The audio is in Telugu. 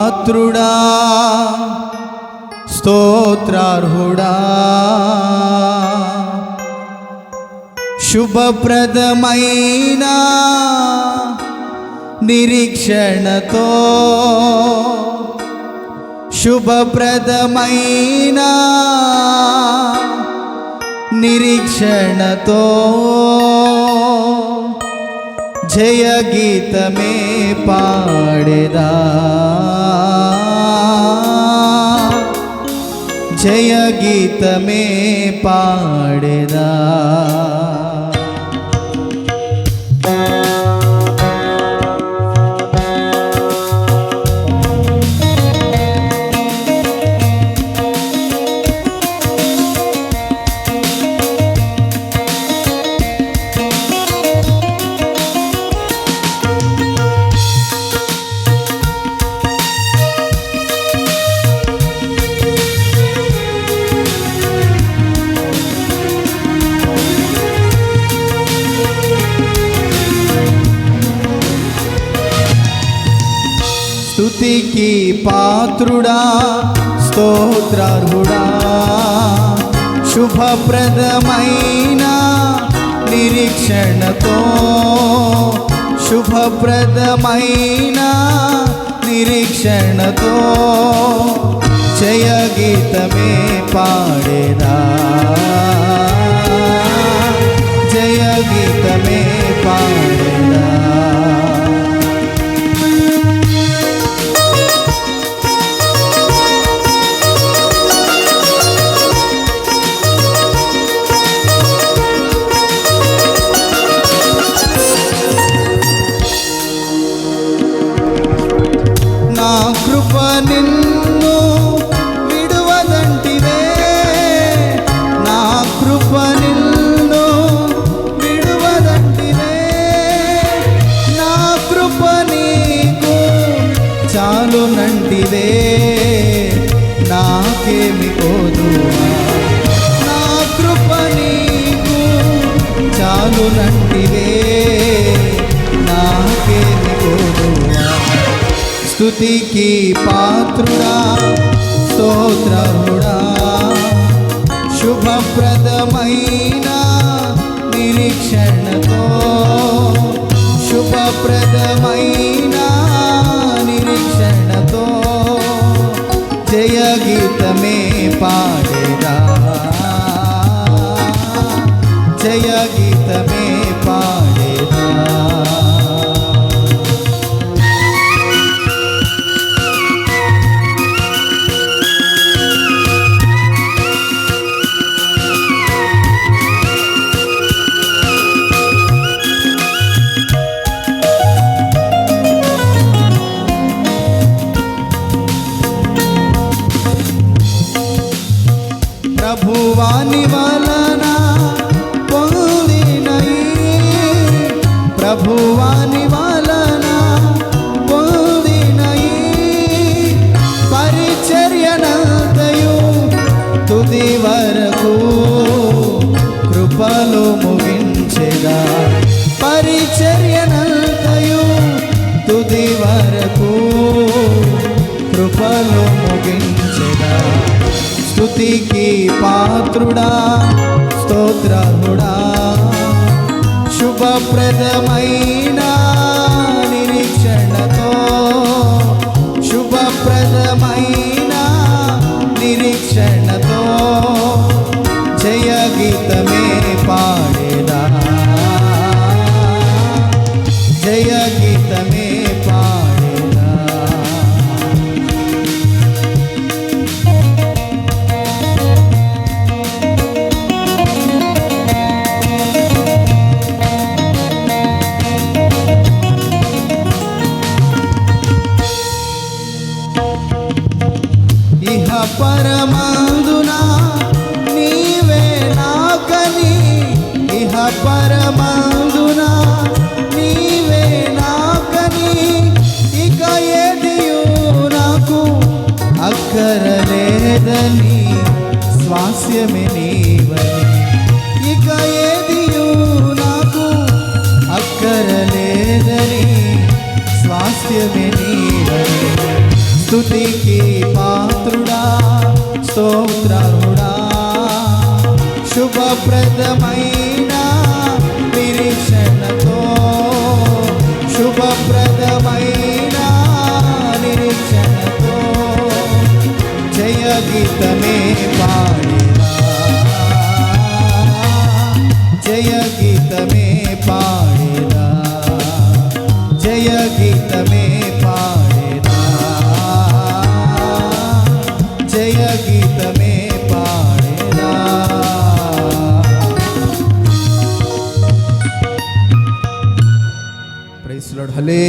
పాత్రుడా స్తోత్రార్హుడా. శుభప్రదమైన నిరీక్షణతో శుభప్రదమైన నిరీక్షణతో జయ గీతమే పాడేదా జయ గీతమే పాడేదా స్తుతికి పాత్రుడా స్తోత్రార్హుడా. శుభప్రదమైన నిరీక్షణతో శుభప్రదమైన నిరీక్షణతో జయ గీతమే పాడేదా నిన్ను విడువదంటివే. నా కృప నిన్ను విడువదంటివే. నా కృప నీకు చాలునంటివే నాకేమి కోదువా నా కృప నీకు చాలునంటివే స్థుతికి పాత్రుడా స్తోత్రముడా. శుభప్రదమైన నిరీక్షణతో శుభప్రదమైన నిరీక్షణతో జయ గీతమే పాడేదా. జయ గీతమే పా ప్రభువాని వలన పొందినయి పరిచర్యనంతయు తుది వరకు కృపలు ముగించెదా పరిచర్యనంతయు తుది వరకు కృపలు ముగించగా. స్థుతికి పాత్రుడా స్తోత్రముడా. శుభప్రదమైన. పరమందున నీవే నాకని ఇహ పరమందున నీవే నాకని ఇక ఏదియు నాకు అక్కరలేదని స్వాస్యమే నీవని. ఇక ఏదియు నాకు అక్కరలేదని స్వాస్యమే నీవని. స్తుతికి శుభప్రదమైన నిరీక్షణతో శుభప్రదమైన నిరీక్షణతో జయ గీతమే పాడినా. జయ గీతమే పాడినా. ஹலே